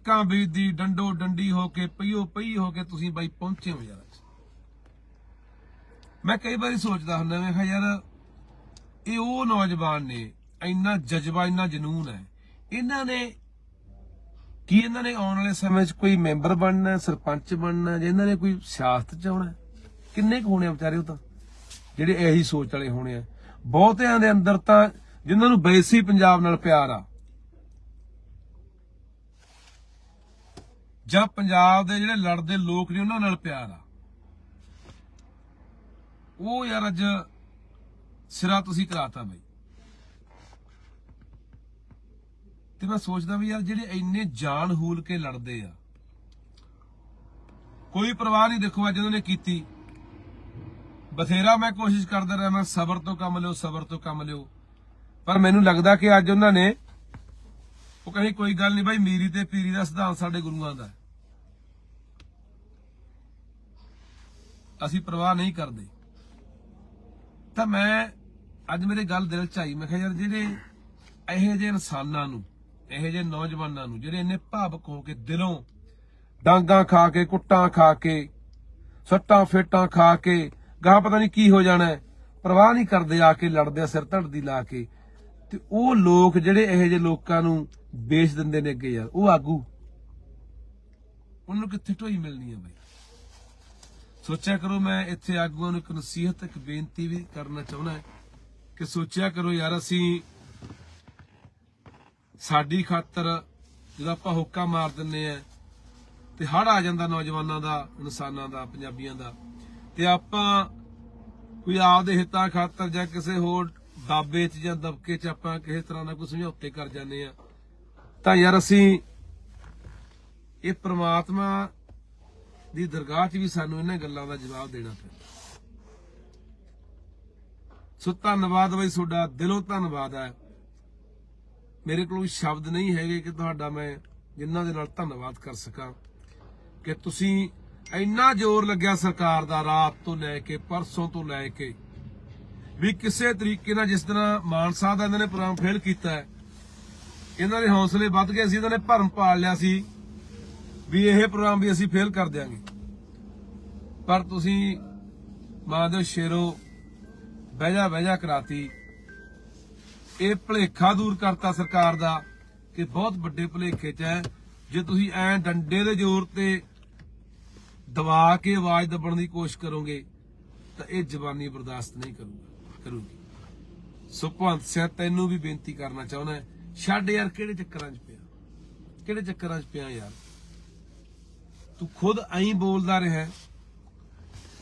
ਕਣਕਾਂ ਬੀਜਦੀ ਡੰਡੋ ਡੰਡੀ ਹੋ ਕੇ, ਪਈਓ ਪਈ ਹੋ ਕੇ ਤੁਸੀਂ ਬਾਈ ਪਹੁੰਚੇ ਹੋ ਯਾਰ ਮੈਂ ਕਈ ਵਾਰੀ ਸੋਚਦਾ ਹੁੰਦਾ, ਮੈਂ ਕਿਹਾ ਯਾਰ, ਇਹ ਉਹ ਨੌਜਵਾਨ ਨੇ, ਇੰਨਾ ਜਜ਼ਬਾ, ਇੰਨਾ ਜਨੂਨ ਹੈ। ਇਹਨਾਂ ਨੇ, ਕੀ ਇਹਨਾਂ ਨੇ ਆਉਣ ਵਾਲੇ ਸਮੇਂ 'ਚ ਕੋਈ ਮੈਂਬਰ ਬਣਨਾ, ਸਰਪੰਚ ਬਣਨਾ, ਜਾਂ ਇਹਨਾਂ ਨੇ ਕੋਈ ਸਿਆਸਤ 'ਚ ਆਉਣਾ? ਕਿੰਨੇ ਕੁ ਹੋਣੇ ਆ ਵਿਚਾਰੇ ਉਹ ਤਾਂ? ਜਿਹੜੇ ਇਹੀ ਸੋਚ ਵਾਲੇ ਹੋਣੇ ਆ। ਬਹੁਤਿਆਂ ਦੇ ਅੰਦਰ ਤਾਂ ਜਿਨ੍ਹਾਂ ਨੂੰ ਬੇਸੀ ਪੰਜਾਬ ਨਾਲ ਪਿਆਰ ਆ ਜਾਂ ਪੰਜਾਬ ਦੇ ਜਿਹੜੇ ਲੜਦੇ ਲੋਕ ਨੇ ਉਹਨਾਂ ਨਾਲ ਪਿਆਰ ਆ। ਉਹ ਯਾਰ ਅੱਜ ਸਿਰਾ ਤੁਸੀਂ ਕਰਾਤਾ ਬਈ। ਤੇ ਮੈਂ ਸੋਚਦਾ ਵੀ ਯਾਰ ਜਿਹੜੇ ਇੰਨੇ ਜਾਨ ਹੂਲ ਕੇ ਲੜਦੇ ਆ, ਕੋਈ ਪਰਵਾਹ ਨਹੀਂ ਦੇਖੋ ਅੱਜ ਉਹਨਾਂ ਨੇ ਕੀਤੀ। ਬਥੇਰਾ ਮੈਂ ਕੋਸ਼ਿਸ਼ ਕਰਦਾ ਰਿਹਾ, ਮੈਂ ਸਬਰ ਤੋਂ ਕੰਮ ਲਿਓ, ਸਬਰ ਤੋਂ ਕੰਮ ਲਿਓ। ਪਰ ਮੈਨੂੰ ਲੱਗਦਾ ਕਿ ਅੱਜ ਉਹਨਾਂ ਨੇ, ਉਹ ਕਹੇ ਕੋਈ ਗੱਲ ਨਹੀਂ ਭਾਈ ਮੀਰੀ ਤੇ ਪੀਰੀ ਦਾ ਸਿਧਾਂਤ ਸਾਡੇ ਗੁਰੂਆਂ ਦਾ ਅਸੀਂ ਪਰਵਾਹ ਨਹੀਂ ਕਰਦੇ। ਤਾਂ ਮੈਂ ਅੱਜ ਮੇਰੇ ਗੱਲ ਦਿਲ ਚ ਆਈ। ਮੈਂ ਕਿਹਾ ਯਾਰ ਜਿਹੜੇ ਇਹੋ ਜਿਹੇ ਇਨਸਾਨਾਂ ਨੂੰ ਇਹੋ ਜਿਹੇ ਨੌਜਵਾਨਾਂ ਨੂੰ ਜਿਹੜੇ ਇੰਨੇ ਭਾਵਕ ਹੋ ਕੇ ਦਿਲੋਂ ਡਾਂਗਾ ਖਾ ਕੇ ਕੁੱਟਾਂ ਖਾ ਕੇ ਸੱਟਾਂ ਫੇਟਾਂ ਖਾ ਕੇ ਗਾਹ ਪਤਾ ਨਹੀਂ ਕੀ ਹੋ ਜਾਣਾ ਹੈ, ਪਰਵਾਹ ਨਹੀਂ ਕਰਦੇ ਆ ਕੇ ਲੜਦੇ ਸਿਰ ਧੜਦੀ ਲਾ ਕੇ। ਤੇ ਉਹ ਲੋਕ ਜਿਹੜੇ ਇਹੋ ਜਿਹੇ ਲੋਕਾਂ ਨੂੰ ਵੇਚ ਦਿੰਦੇ ਨੇ ਅੱਗੇ ਯਾਰ ਉਹ ਆਗੂ। ਉਹਨੂੰ ਕਿੱਥੇ ਢੋਈ ਮਿਲਣੀ ਆ ਬਈ? ਸੋਚਿਆ ਕਰੋ ਮੈਂ ਇੱਥੇ ਆਗੂਆਂ ਨੂੰ ਇੱਕ ਨਸੀਹਤ, ਇੱਕ ਬੇਨਤੀ ਵੀ ਕਰਨਾ ਚਾਹੁੰਦਾ ਹਾਂ ਕਿ ਸੋਚਿਆ ਕਰੋ ਯਾਰ, ਅਸੀਂ ਸਾਡੀ ਖਾਤਰ ਜਦੋਂ ਆਪਾਂ ਹੁੱਕਾ ਮਾਰ ਦਿੰਨੇ ਆ ਤੇ ਹੜ ਆ ਜਾਂਦਾ ਨੌਜਵਾਨਾਂ ਦਾ, ਇਨਸਾਨਾਂ ਦਾ, ਪੰਜਾਬੀਆਂ ਦਾ, ਤੇ ਆਪਾਂ ਕੋਈ ਆਪਦੇ ਹਿੱਤਾਂ ਖਾਤਰ ਜਾਂ ਕਿਸੇ ਹੋਰ ਦਾਬੇ 'ਚ ਜਾਂ ਦਬਕੇ 'ਚ ਆਪਾਂ ਕਿਸੇ ਤਰ੍ਹਾਂ ਦਾ ਕੋਈ ਸਮਝੌਤੇ ਕਰ ਜਾਂਦੇ ਆ ਤਾਂ ਯਾਰ ਅਸੀਂ ਇਹ ਪ੍ਰਮਾਤਮਾ ਦੀ ਦਰਗਾਹ 'ਚ ਵੀ ਸਾਨੂੰ ਇਹਨਾਂ ਗੱਲਾਂ ਦਾ ਜਵਾਬ ਦੇਣਾ ਪੈਂਦਾ। ਸੋ ਧੰਨਵਾਦ ਬਈ ਤੁਹਾਡਾ, ਦਿਲੋਂ ਧੰਨਵਾਦ ਹੈ। ਮੇਰੇ ਕੋਲ ਸ਼ਬਦ ਨਹੀਂ ਹੈਗੇ ਕਿ ਤੁਹਾਡਾ ਮੈਂ ਜਿਨ੍ਹਾਂ ਦੇ ਨਾਲ ਧੰਨਵਾਦ ਕਰ ਸਕਾਂ। ਕਿ ਤੁਸੀਂ ਇੰਨਾ ਜ਼ੋਰ ਲੱਗਿਆ ਸਰਕਾਰ ਦਾ ਰਾਤ ਤੋਂ ਲੈ ਕੇ ਪਰਸੋਂ ਤੋਂ ਲੈ ਕੇ ਵੀ ਕਿਸੇ ਤਰੀਕੇ ਨਾਲ ਜਿਸ ਤਰ੍ਹਾਂ ਮਾਨ ਸਾਹਿਬ ਦਾ ਇਹਨਾਂ ਨੇ ਪ੍ਰੋਗਰਾਮ ਫੇਲ ਕੀਤਾ ਹੈ, ਇਹਨਾਂ ਦੇ ਹੌਸਲੇ ਵੱਧ ਗਏ ਸੀ, ਇਹਨਾਂ ਨੇ ਭਰਮ ਪਾਲ ਲਿਆ ਸੀ। ਵੀ ਇਹ ਪ੍ਰੋਗਰਾਮ ਵੀ ਅਸੀਂ ਫੇਲ ਕਰ ਦਿਆਂਗੇ। ਪਰ ਤੁਸੀਂ ਮਾਧਵ ਸ਼ੇਰੋ ਬਹਿਜਾ ਬਹਿਜਾ ਕਰਾਤੀ। ਇਹ ਭਲੇਖਾ ਦੂਰ ਕਰਤਾ ਸਰਕਾਰ ਦਾ ਕਿ ਬਹੁਤ ਵੱਡੇ ਭਲੇਖੇ 'ਚ ਹੈ। ਜੇ ਤੁਸੀਂ ਐ ਡੰਡੇ ਦੇ ਜ਼ੋਰ ਤੇ ਦਬਾ ਕੇ ਆਵਾਜ਼ ਦਬਣ ਦੀ ਕੋਸ਼ਿਸ਼ ਕਰੋਗੇ, ਤਾਂ ਇਹ ਜਵਾਨੀ ਬਰਦਾਸ਼ਤ ਨਹੀਂ ਕਰੂਗਾ ਕਰੂਗੀ। ਸੋ ਸਿੰਘ, ਤੈਨੂੰ ਵੀ ਬੇਨਤੀ ਕਰਨਾ ਚਾਹੁੰਦਾ ਛੱਡ ਯਾਰ, ਕਿਹੜੇ ਚੱਕਰਾਂ 'ਚ ਪਿਆ? ਕਿਹੜੇ ਚੱਕਰਾਂ 'ਚ ਪਿਆ ਯਾਰ? ਤੂੰ ਖੁਦ ਐਂ ਬੋਲਦਾ ਰਿਹਾ।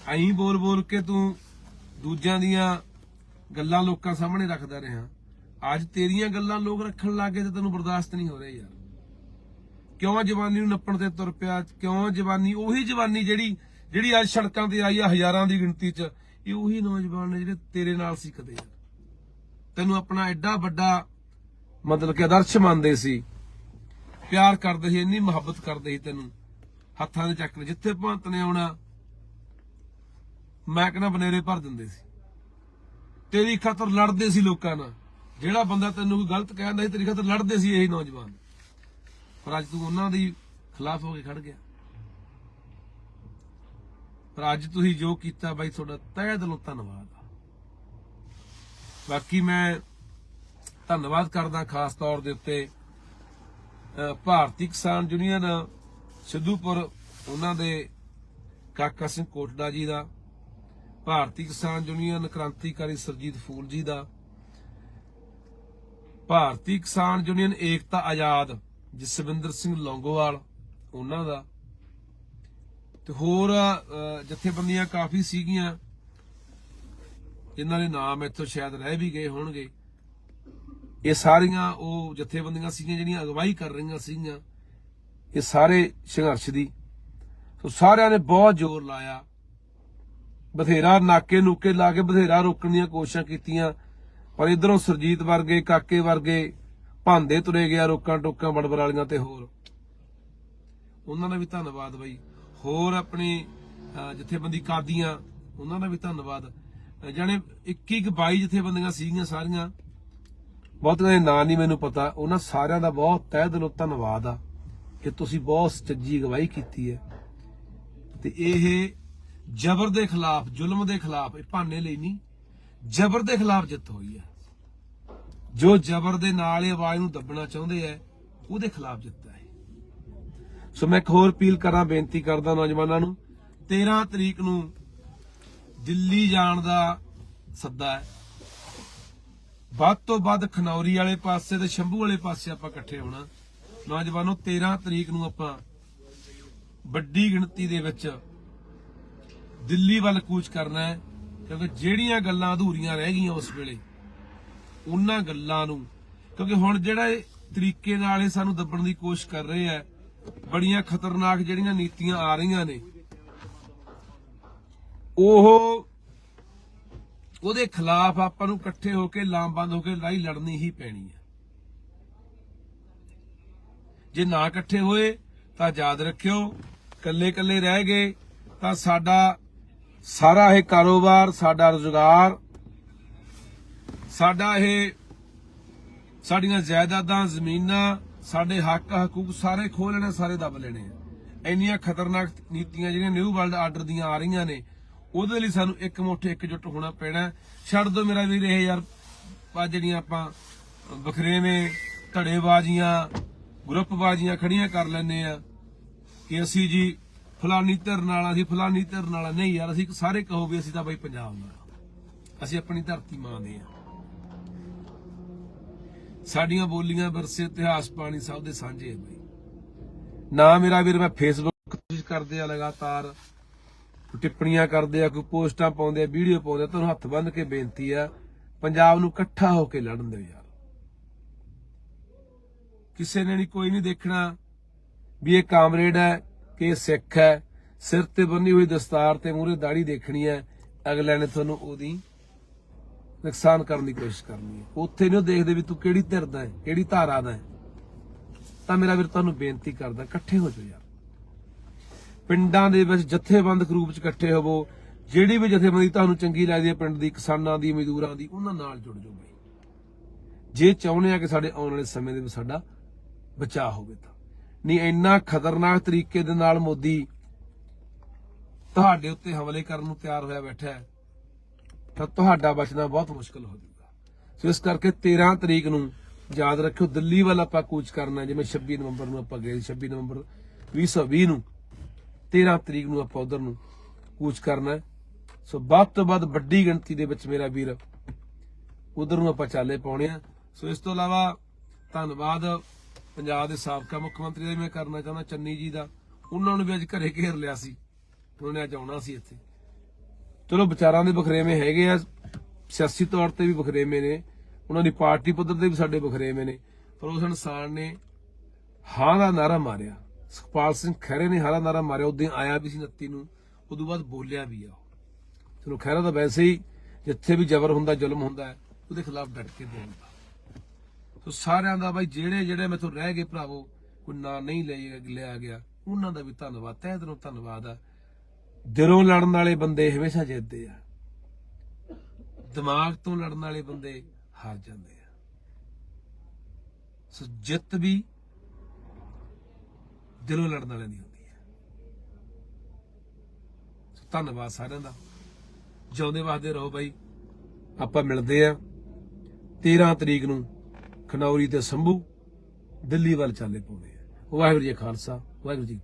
ਐਂ ਬੋਲ ਬੋਲ ਕੇ ਤੂੰ ਦੂਜਿਆਂ ਦੀਆਂ ਗੱਲਾਂ ਲੋਕਾਂ ਸਾਹਮਣੇ ਰੱਖਦਾ ਰਿਹਾ। ਅੱਜ ਤੇਰੀਆਂ ਗੱਲਾਂ ਲੋਕ ਰੱਖਣ ਲੱਗੇ ਤੇ ਤੈਨੂੰ ਬਰਦਾਸ਼ਤ ਨਹੀਂ ਹੋ ਰਿਹਾ ਯਾਰ। ਕਿਉਂ ਜਵਾਨੀ ਨੂੰ ਨੱਪਣ ਤੇ ਤੁਰ ਪਿਆ? ਕਿਉਂ ਜਵਾਨੀ? ਉਹੀ ਜਵਾਨੀ ਜਿਹੜੀ ਜਿਹੜੀ ਅੱਜ ਸੜਕਾਂ ਤੇ ਆਈ ਆ ਹਜ਼ਾਰਾਂ ਦੀ ਗਿਣਤੀ 'ਚ, ਇਹ ਉਹੀ ਨੌਜਵਾਨ ਨੇ ਜਿਹੜੇ ਤੇਰੇ ਨਾਲ ਸੀ ਕਦੇ ਯਾਰ ਤੈਨੂੰ ਆਪਣਾ ਐਡਾ ਵੱਡਾ ਮਤਲਬ ਕਿ ਆਦਰਸ਼ ਮੰਨਦੇ ਸੀ। ਪਿਆਰ ਕਰਦੇ ਸੀ, ਇੰਨੀ ਮੁਹੱਬਤ ਕਰਦੇ ਸੀ ਤੈਨੂੰ। ਹੱਥਾਂ ਦੇ ਚੱਕਰ ਜਿੱਥੇ ਭੰਤ ਨੇ ਆਉਣਾ, ਮੈਂ ਕਹਿੰਦਾ ਬਨੇਰੇ ਭਰ ਦਿੰਦੇ ਸੀ। ਤੇਰੀ ਖਾਤਰ ਲੜਦੇ ਸੀ ਲੋਕਾਂ ਨਾਲ। ਜਿਹੜਾ ਬੰਦਾ ਤੈਨੂੰ ਕੋਈ ਗਲਤ ਕਹਿੰਦਾ ਸੀ, ਤੇਰੀ ਖਾਤਰ ਲੜਦੇ ਸੀ ਇਹ ਨੌਜਵਾਨ। ਪਰ ਅੱਜ ਤੂੰ ਉਹਨਾਂ ਦੀ ਖਿਲਾਫ ਹੋ ਕੇ ਖੜ ਗਿਆ। ਪਰ ਅੱਜ ਤੁਸੀਂ ਜੋ ਕੀਤਾ ਬਾਈ, ਤੁਹਾਡਾ ਤਹਿ ਦਿਲੋਂ ਧੰਨਵਾਦ ਬਾਕੀ ਮੈਂ ਧੰਨਵਾਦ ਕਰਦਾ ਖਾਸ ਤੌਰ ਦੇ ਉੱਤੇ ਭਾਰਤੀ ਕਿਸਾਨ ਯੂਨੀਅਨ ਸਿੱਧੂਪੁਰ, ਉਹਨਾਂ ਦੇ ਕਾਕਾ ਸਿੰਘ ਕੋਟੜਾ ਜੀ ਦਾ, ਭਾਰਤੀ ਕਿਸਾਨ ਯੂਨੀਅਨ ਕ੍ਰਾਂਤੀਕਾਰੀ ਸਰਜੀਤ ਫੂਲ ਜੀ ਦਾ, ਭਾਰਤੀ ਕਿਸਾਨ ਯੂਨੀਅਨ ਏਕਤਾ ਆਜ਼ਾਦ ਜਸਵਿੰਦਰ ਸਿੰਘ ਲੌਂਗੋਵਾਲ, ਉਹਨਾਂ ਦਾ, ਤੇ ਹੋਰ ਜਥੇਬੰਦੀਆਂ ਕਾਫੀ ਸੀਗੀਆਂ, ਜਿਨ੍ਹਾਂ ਦੇ ਨਾਮ ਇੱਥੋਂ ਸ਼ਾਇਦ ਰਹਿ ਵੀ ਗਏ ਹੋਣਗੇ। ਇਹ ਸਾਰੀਆਂ ਉਹ ਜਥੇਬੰਦੀਆਂ ਸੀਗੀਆਂ ਜਿਹੜੀਆਂ ਅਗਵਾਈ ਕਰ ਰਹੀਆਂ ਸੀਗੀਆਂ। ਇਹ ਸਾਰੇ ਸੰਘਰਸ਼ ਦੀ। ਸੋ ਸਾਰਿਆਂ ਨੇ ਬਹੁਤ ਜ਼ੋਰ ਲਾਇਆ। ਬਥੇਰਾ ਨਾਕੇ ਨੂਕੇ ਲਾ ਕੇ ਬਥੇਰਾ ਰੋਕਣ ਦੀਆਂ ਕੋਸ਼ਿਸ਼ਾਂ ਕੀਤੀਆਂ। ਪਰ ਇਧਰੋਂ ਸਰਜੀਤ ਵਰਗੇ ਕਾਕੇ ਵਰਗੇ ਭਾਂਦੇ ਤੁਰੇ ਗਿਆ ਰੋਕਾਂ ਟੋਕਾਂ ਬੜਬੜ ਵਾਲੀਆਂ ਤੇ ਹੋਰ। ਉਹਨਾਂ ਦਾ ਵੀ ਧੰਨਵਾਦ ਬਾਈ। ਹੋਰ ਆਪਣੀ ਜਥੇਬੰਦੀ ਕਾਦੀਆਂ ਉਹਨਾਂ ਦਾ ਵੀ ਧੰਨਵਾਦ। ਅਹ, ਜਾਣੇ 21 22 ਜਥੇਬੰਦੀਆਂ ਸੀਗੀਆਂ ਸਾਰੀਆਂ। ਬਹੁਤ ਦੇ ਨਾਂ ਨਹੀਂ ਮੈਨੂੰ ਪਤਾ। ਉਹਨਾਂ ਸਾਰਿਆਂ ਦਾ ਬਹੁਤ ਤਹਿ ਦਿਲੋਂ ਧੰਨਵਾਦ ਆ। ਕਿ ਤੁਸੀਂ ਬਹੁਤ ਸੱਚੀ ਅਗਵਾਈ ਕੀਤੀ ਹੈ। ਤੇ ਇਹ ਜ਼ਬਰ ਦੇ ਖਿਲਾਫ, ਜ਼ੁਲਮ ਦੇ ਖਿਲਾਫ ਇਹ ਭਾਨੇ ਲਈ ਨਹੀਂ, ਜ਼ਬਰ ਦੇ ਖਿਲਾਫ ਜਿੱਤ ਹੋਈ ਹੈ। ਜੋ ਜ਼ਬਰ ਦੇ ਨਾਲ ਇਹ ਆਵਾਜ਼ ਨੂੰ ਦੱਬਣਾ ਚਾਹੁੰਦੇ ਐ ਉਹਦੇ ਖਿਲਾਫ ਜਿੱਤ ਹੈ। ਸੋ ਮੈਂ ਇੱਕ ਹੋਰ ਅਪੀਲ ਕਰਾਂ, ਬੇਨਤੀ ਕਰਦਾ ਨੌਜਵਾਨਾਂ ਨੂੰ 13 ਤਰੀਕ ਨੂੰ ਦਿੱਲੀ ਜਾਣ ਦਾ ਸੱਦਾ ਹੈ। ਵੱਧ ਤੋਂ ਵੱਧ ਖਨੌਰੀ ਵਾਲੇ ਪਾਸੇ ਤੇ ਸ਼ੰਭੂ ਵਾਲੇ ਪਾਸੇ ਆਪਾਂ ਇਕੱਠੇ ਹੋਣਾ। ਨੌਜਵਾਨੋ 13 ਤਰੀਕ ਨੂੰ ਆਪਾਂ ਵੱਡੀ ਗਿਣਤੀ ਦੇ ਵਿੱਚ ਦਿੱਲੀ ਵੱਲ ਕੂਚ ਕਰਨਾ ਹੈ, ਕਿਉਂਕਿ ਜਿਹੜੀਆਂ ਗੱਲਾਂ ਅਧੂਰੀਆਂ ਰਹਿ ਗਈਆਂ ਉਸ ਵੇਲੇ, ਉਹਨਾਂ ਗੱਲਾਂ ਨੂੰ, ਕਿਉਂਕਿ ਹੁਣ ਜਿਹੜਾ ਇਹ ਤਰੀਕੇ ਨਾਲ ਇਹ ਸਾਨੂੰ ਦੱਬਣ ਦੀ ਕੋਸ਼ਿਸ਼ ਕਰ ਰਹੇ ਆ, ਬੜੀਆਂ ਖਤਰਨਾਕ ਜਿਹੜੀਆਂ ਨੀਤੀਆਂ ਆ ਰਹੀਆਂ ਨੇ, ਉਹ ਉਹਦੇ ਖਿਲਾਫ ਆਪਾਂ ਨੂੰ ਇਕੱਠੇ ਹੋ ਕੇ ਲਾਮਬੰਦ ਹੋ ਕੇ ਲੜਾਈ ਲੜਨੀ ਹੀ ਪੈਣੀ ਹੈ। ਜੇ ਨਾ ਇਕੱਠੇ ਹੋਏ, ਤਾਂ ਯਾਦ ਰੱਖਿਓ, ਇਕੱਲੇ ਇਕੱਲੇ ਰਹਿ ਗਏ, ਤਾਂ ਸਾਡਾ ਸਾਰਾ ਇਹ ਕਾਰੋਬਾਰ, ਸਾਡਾ ਰੁਜ਼ਗਾਰ, ਸਾਡਾ ਇਹ ਸਾਡੀਆਂ ਜਾਇਦਾਦਾਂ, ਜ਼ਮੀਨਾਂ, ਸਾਡੇ ਹੱਕ, ਹਕੂਕ ਸਾਰੇ ਖੋਹ ਲੈਣੇ, ਸਾਰੇ ਦੱਬ ਲੈਣੇ ਆ। ਇੰਨੀਆਂ ਖਤਰਨਾਕ ਨੀਤੀਆਂ ਜਿਹੜੀਆਂ ਨਿਊ ਵਰਲਡ ਆਰਡਰ ਦੀਆਂ ਆ ਰਹੀਆਂ ਨੇ, ਉਹਦੇ ਲਈ ਸਾਨੂੰ ਇੱਕ ਮੁੱਠੇ ਇਕਜੁੱਟ ਹੋਣਾ ਪੈਣਾ ਛੱਡ ਦੋ ਮੇਰਾ ਵੀਰ, ਇਹ ਯਾਰ ਆ ਜਿਹੜੀਆਂ ਆਪਾਂ ਬਖਰੇਵੇਂ ਧੜੇਬਾਜ਼ੀਆਂ ਗਰੁੱਪ ਬਾਜ਼ੀਆਂ ਖੜੀਆਂ ਕਰ ਲੈਨੇ ਆ ਕਿ ਅਸੀਂ ਜੀ ਫਲਾਨੀ ਧਿਰ ਨਾਲ, ਅਸੀਂ ਫਲਾਨੀ ਧਿਰ ਨਾਲ ਨਹੀਂ ਯਾਰ, ਅਸੀਂ ਸਾਰੇ ਕਹੋ ਵੀ ਅਸੀਂ ਤਾਂ ਬਈ ਪੰਜਾਬ ਨਾਲ ਅਸੀਂ ਆਪਣੀ ਧਰਤੀ ਮਾਂ ਦੇ ਆ। ਸਾਡੀਆਂ ਬੋਲੀਆਂ ਵਿਰਸੇ ਇਤਿਹਾਸ ਪਾਣੀ ਸਭ ਦੇ ਸਾਂਝੇ ਹੈ ਬਈ। ਨਾ ਮੇਰਾ ਵੀਰ, ਮੈਂ ਫੇਸਬੁੱਕ ਯੂਜ਼ ਕਰਦੇ ਆ ਲਗਾਤਾਰ ਟਿੱਪਣੀਆਂ ਕਰਦੇ ਆ, ਕੋਈ ਪੋਸਟਾਂ ਪਾਉਂਦੇ ਆ, ਵੀਡੀਓ ਪਾਉਂਦੇ ਤੁਹਾਨੂੰ ਹੱਥ ਬੰਨ੍ਹ ਕੇ ਬੇਨਤੀ ਆ, ਪੰਜਾਬ ਨੂੰ ਇਕੱਠਾ ਹੋ ਕੇ ਲੜਨ ਦਿਓ ਯਾਰ। ਕਿਸੇ ਨੇ ਨਹੀਂ, ਕੋਈ ਨਹੀਂ ਦੇਖਣਾ ਵੀ ਇਹ ਕਾਮਰੇਡ ਹੈ ਕਿ ਇਹ ਸਿੱਖ ਹੈ। ਸਿਰ ਤੇ ਬੰਨੀ ਹੋਈ ਦਸਤਾਰ ਤੇ ਮੂਹਰੇ ਦਾੜੀ ਦੇਖਣੀ ਹੈ। ਅਗਲੇ ਨੇ ਤੁਹਾਨੂੰ ਉਹਦੀ ਨੁਕਸਾਨ ਕਰਨ ਦੀ ਕੋਸ਼ਿਸ਼ ਕਰਨੀ ਹੈ। ਉੱਥੇ ਨਹੀਂ ਦੇਖਦੇ ਵੀ ਤੂੰ ਕਿਹੜੀ ਧਿਰ ਦਾ ਹੈ, ਕਿਹੜੀ ਧਾਰਾ ਦਾ ਹੈ। ਤਾਂ ਮੇਰਾ ਵੀਰ, ਤੁਹਾਨੂੰ ਬੇਨਤੀ ਕਰਦਾ, ਇਕੱਠੇ ਹੋ ਜਾਓ ਯਾਰ। ਪਿੰਡਾਂ ਦੇ ਵਿੱਚ ਜਥੇਬੰਦ ਰੂਪ ਚ ਇਕੱਠੇ ਹੋਵੋ। ਜਿਹੜੀ ਵੀ ਜਥੇਬੰਦੀ ਤੁਹਾਨੂੰ ਚੰਗੀ ਲੱਗਦੀ ਹੈ, ਪਿੰਡ ਦੀ ਕਿਸਾਨਾਂ ਦੀ, ਮਜ਼ਦੂਰਾਂ ਦੀ, ਉਹਨਾਂ ਨਾਲ ਜੁੜ ਜਾਓ ਬਈ। ਜੇ ਚਾਹੁੰਦੇ ਆ ਕਿ ਸਾਡੇ ਆਉਣ ਵਾਲੇ ਸਮੇਂ ਦੇ ਵਿੱਚ ਸਾਡਾ ਬਚਾ ਹੋਵੇ ਤਾਂ। ਨਹੀਂ, ਇੰਨਾ ਖਤਰਨਾਕ ਤਰੀਕੇ ਦੇ ਨਾਲ ਮੋਦੀ ਤੁਹਾਡੇ ਉੱਤੇ ਹਮਲੇ ਕਰਨ ਨੂੰ ਤਿਆਰ ਹੋਇਆ ਬੈਠਾ ਹੈ, ਤਾਂ ਤੁਹਾਡਾ ਬਚਣਾ ਬਹੁਤ ਮੁਸ਼ਕਲ ਹੋ ਜਾਊਗਾ। ਸੋ ਇਸ ਕਰਕੇ 13 ਤਰੀਕ ਨੂੰ ਯਾਦ ਰੱਖਿਓ, ਦਿੱਲੀ ਵੱਲ ਆਪਾਂ ਕੂਚ ਕਰਨਾ ਜਿਵੇਂ 26 ਨਵੰਬਰ ਨੂੰ ਆਪਾਂ ਗਏ 26 ਨਵੰਬਰ 2020 ਨੂੰ 13 ਤਰੀਕ ਨੂੰ ਆਪਾਂ ਉਧਰ ਨੂੰ ਕੂਚ ਕਰਨਾ ਸੋ ਵੱਧ ਤੋਂ ਵੱਧ ਵੱਡੀ ਗਿਣਤੀ ਦੇ ਵਿੱਚ ਮੇਰਾ ਵੀਰ ਉਧਰ ਨੂੰ ਆਪਾਂ ਚਾਲੇ ਪਾਉਣੇ ਆ। ਸੋ ਇਸ ਤੋਂ ਇਲਾਵਾ ਧੰਨਵਾਦ ਪੰਜਾਬ ਦੇ ਸਾਬਕਾ ਮੁੱਖ ਮੰਤਰੀ ਦਾ ਮੈਂ ਕਰਨਾ ਚਾਹੁੰਦਾ, ਚੰਨੀ ਜੀ ਦਾ। ਉਹਨਾਂ ਨੂੰ ਵੀ ਅੱਜ ਘਰੇ ਘੇਰ ਲਿਆ ਸੀ। ਉਹਨਾਂ ਨੇ ਅੱਜ ਆਉਣਾ ਸੀ ਇੱਥੇ। ਚਲੋ, ਵਿਚਾਰਾਂ ਦੇ ਬਖਰੇਵੇਂ ਹੈਗੇ ਆ। ਸਿਆਸੀ ਤੌਰ ਤੇ ਵੀ ਬਖਰੇਵੇਂ ਨੇ। ਉਹਨਾਂ ਦੀ ਪਾਰਟੀ ਪੱਧਰ ਤੇ ਵੀ ਸਾਡੇ ਬਖਰੇਵੇਂ ਨੇ। ਪਰ ਉਸ ਇਨਸਾਨ ਨੇ ਹਾਂ ਦਾ ਨਾਰਾ ਮਾਰਿਆ। ਸੁਖਪਾਲ ਸਿੰਘ ਖਹਿਰੇ ਨੇ ਹਾਂ ਦਾ ਨਾਰਾ ਮਾਰਿਆ। ਉਦੋਂ ਆਇਆ ਵੀ ਸੀ 29 ਨੂੰ। ਉਦੋਂ ਬਾਅਦ ਬੋਲਿਆ ਵੀ ਆ ਉਹ। ਚਲੋ, ਖਹਿਰਾ ਤਾਂ ਵੈਸੇ ਹੀ ਜਿੱਥੇ ਵੀ ਜ਼ਬਰ ਹੁੰਦਾ, ਜ਼ੁਲਮ ਹੁੰਦਾ ਉਹਦੇ ਖਿਲਾਫ ਡਟ ਕੇ ਬੋਲਦਾ ਸੋ ਸਾਰਿਆਂ ਦਾ ਬਾਈ ਜਿਹੜੇ ਜਿਹੜੇ ਮੈਥੋਂ ਰਹਿ ਗਏ ਭਰਾਵੋ, ਕੋਈ ਨਾਂ ਨਹੀਂ ਲਿਆ ਲਿਆ ਗਿਆ। ਉਹਨਾਂ ਦਾ ਵੀ ਧੰਨਵਾਦ, ਤਹਿ ਦਿਲੋਂ ਧੰਨਵਾਦ ਆ। ਦਿਲੋਂ ਲੜਨ ਵਾਲੇ ਬੰਦੇ ਹਮੇਸ਼ਾ ਜਿੱਤਦੇ ਆ। ਦਿਮਾਗ ਤੋਂ ਲੜਨ ਵਾਲੇ ਬੰਦੇ ਹਾਰ ਜਾਂਦੇ ਆ। ਸੋ ਜਿੱਤ ਵੀ ਦਿਲੋਂ ਲੜਨ ਵਾਲਿਆਂ ਦੀ ਹੁੰਦੀ ਹੈ ਸੋ ਧੰਨਵਾਦ ਸਾਰਿਆਂ ਦਾ। ਜਿਉਂਦੇ ਵਾਸਤੇ ਰਹੋ ਬਾਈ। ਆਪਾਂ ਮਿਲਦੇ ਆ 13 ਤਰੀਕ ਨੂੰ। ਖਨੌਰੀ ਤੇ ਸੰਭੂ ਦਿੱਲੀ ਵੱਲ ਚੱਲੇ ਪਾਉਂਦੇ ਆ। ਵਾਹਿਗੁਰੂ ਜੀ ਖਾਲਸਾ ਵਾਹਿਗੁਰੂ ਜੀ